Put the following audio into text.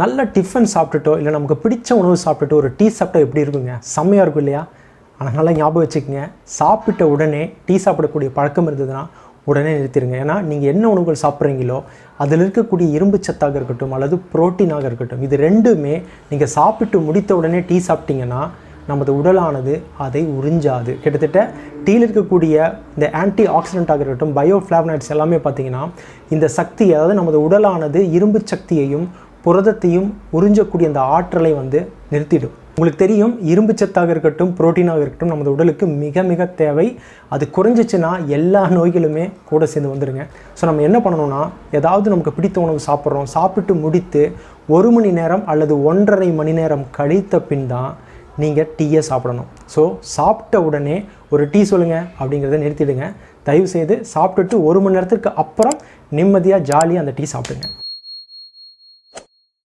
நல்ல டிஃபன் சாப்பிட்டுட்டோ இல்லை நமக்கு பிடிச்ச உணவு சாப்பிட்டுட்டோ ஒரு டீ சாப்பிட்டா எப்படி இருக்குங்க? செம்மையாக இருக்கும் இல்லையா? ஆனால் நல்லா ஞாபகம் வச்சுக்கோங்க. சாப்பிட்ட உடனே டீ சாப்பிடக்கூடிய பழக்கம் இருந்ததுன்னா உடனே நிறுத்திடுங்க. ஏன்னா நீங்கள் என்ன உணவுகள் சாப்பிட்றீங்களோ அதில் இருக்கக்கூடிய இரும்பு சத்தாக இருக்கட்டும் அல்லது புரோட்டீனாக இருக்கட்டும் இது ரெண்டுமே நீங்கள் சாப்பிட்டு முடித்த உடனே டீ சாப்பிட்டீங்கன்னா நமது உடலானது அதை உறிஞ்சாது. கிட்டத்தட்ட டீயில் இருக்கக்கூடிய இந்த ஆன்டி ஆக்சிடென்ட்டாக இருக்கட்டும் பயோஃப்ளாவனாய்ட்ஸ் எல்லாமே பார்த்தீங்கன்னா இந்த சக்தி அதாவது நமது உடலானது இரும்பு சக்தியையும் புரதத்தையும் உறிஞ்சக்கூடிய அந்த ஆற்றலை வந்து நிறுத்திடும். உங்களுக்கு தெரியும் இரும்பு சத்தாக இருக்கட்டும் புரோட்டீனாக இருக்கட்டும் நமது உடலுக்கு மிக மிக தேவை. அது குறைஞ்சிச்சுன்னா எல்லா நோய்களுமே கூட சேர்ந்து வந்துடுங்க ஸோ நம்ம என்ன பண்ணணும்னா ஏதாவது நமக்கு பிடித்த உணவு சாப்பிட்றோம் சாப்பிட்டு முடித்து ஒரு மணி நேரம் அல்லது ஒன்றரை மணி நேரம் கழித்த பின் தான் நீங்கள் டீயை சாப்பிடணும். ஸோ சாப்பிட்ட உடனே ஒரு டீ சொல்லுங்கள் அப்படிங்கிறத நிறுத்திடுங்க. தயவுசெய்து சாப்பிட்டுட்டு ஒரு மணி நேரத்துக்கு அப்புறம் நிம்மதியாக ஜாலியாக அந்த டீ சாப்பிடுங்க.